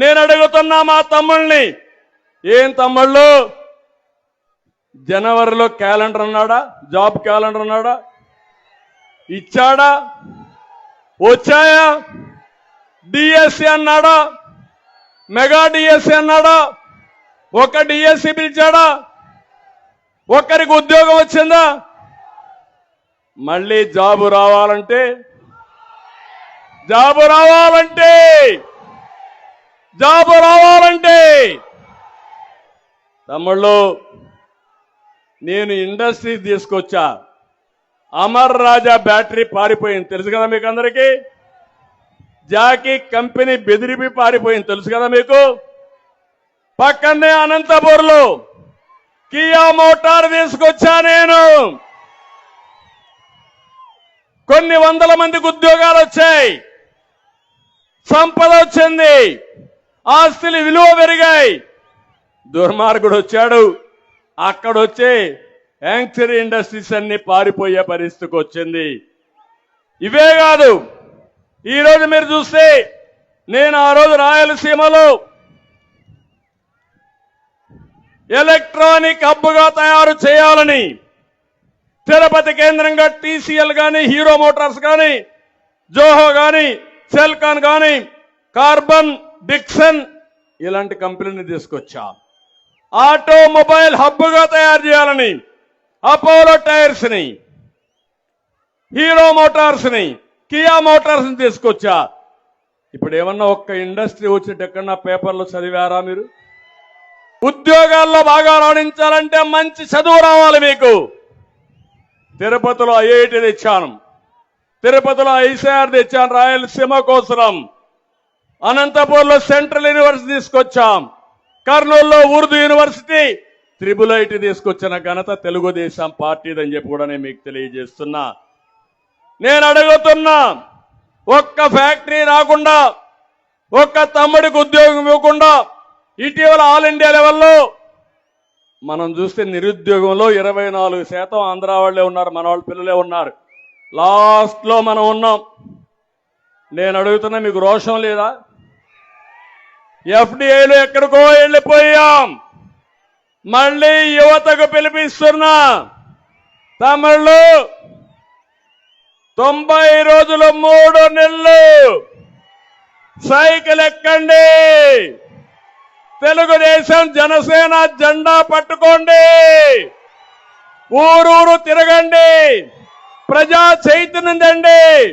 నేను అడుగుతున్నా మా తమ్ముళ్ళని ఏం తమ్ముళ్ళు? జనవరిలో క్యాలెండర్ అన్నాడా? జాబ్ క్యాలెండర్ అన్నాడా? ఇచ్చాడా? వచ్చాయా? డిఎస్సి అన్నాడా? మెగా డిఎస్సి అన్నాడా? ఒక డిఎస్సి పిలిచాడా? ఒక్కరికి ఉద్యోగం వచ్చిందా? మళ్ళీ జాబు రావాలంటే? జాబు రావాలంటే జాబు రావాలంటే తమ్ముళ్ళు నేను ఇండస్ట్రీ తీసుకొచ్చా. అమర్ రాజా బ్యాటరీ పారిపోయింది. తెలుసు కదా మీకు అందరికీ? జాకీ కంపెనీ బెదిరిపి పారిపోయింది. తెలుసు కదా మీకు? పక్కనే అనంతపూర్లో కియా మోటార్ తీసుకొచ్చా నేను. కొన్ని వందల మందికి ఉద్యోగాలు వచ్చాయి. సంపద వచ్చింది. ఆస్తులు విలువ పెరిగాయి. దుర్మార్గుడు వచ్చాడు అక్కడొచ్చే యాంక్చరీ ఇండస్ట్రీస్ అన్ని పారిపోయే పరిస్థితికి వచ్చింది ఇవే కాదు ఈ రోజు మీరు చూస్తే నేను ఆ రోజు రాయలసీమలో ఎలక్ట్రానిక్ హబ్బుగా తయారు చేయాలని తిరుపతి కేంద్రంగా టీసీఎల్ కానీ హీరో మోటార్స్ కానీ జోహో కానీ సెల్కాన్ కానీ కార్బన్ డిక్సన్ ఇలాంటి కంపెనీని తీసుకొచ్చా. ఆటోమొబైల్ హబ్గా తయారు చేయాలని అపోలో టైర్స్ని హీరో మోటార్స్ని కియా మోటార్స్ని తీసుకొచ్చా. ఇప్పుడు ఏమన్నా ఒక్క ఇండస్ట్రీ వచ్చినట్టు ఎక్కడన్నా పేపర్లో చదివారా మీరు? ఉద్యోగాల్లో బాగా రాణించాలంటే మంచి చదువు రావాలి మీకు. తిరుపతిలో ఐఐటి తెచ్చాను. తిరుపతిలో ఐసీఆర్ తెచ్చాను రాయలసీమ కోసం. అనంతపూర్లో సెంట్రల్ యూనివర్సిటీ తీసుకొచ్చాం. కర్నూలులో ఉర్దూ యూనివర్సిటీ త్రిబుల్ ఐటీ తీసుకొచ్చిన ఘనత తెలుగుదేశం పార్టీదని చెప్పి కూడా నేను మీకు తెలియజేస్తున్నా. నేను అడుగుతున్నా ఒక్క ఫ్యాక్టరీ రాకుండా ఒక్క తమ్ముడికి ఉద్యోగం ఇవ్వకుండా ఇటీవల ఆల్ ఇండియా లెవెల్లో మనం చూస్తే నిరుద్యోగంలో ఇరవై నాలుగు శాతం ఆంధ్ర వాళ్ళే ఉన్నారు మన వాళ్ళ పిల్లలే ఉన్నారు. లాస్ట్లో మనం ఉన్నాం. నేను అడుగుతున్నా మీకు రోషం లేదా? ఎఫ్డిఐలో ఎక్కడికో వెళ్ళిపోయాం. మళ్ళీ యువతకు పిలిపిస్తున్నా తమిళ్ళు తొంభై రోజులు మూడు నెలలు. సైకిల్ ఎక్కండి. తెలుగుదేశం జనసేన జెండా పట్టుకోండి. ఊరూరు తిరగండి. ప్రజా చైతన్యం తండి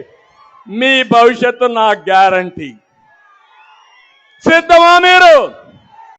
మీ భవిష్యత్తు నా గ్యారంటీ. సిద్ధమా మీరు?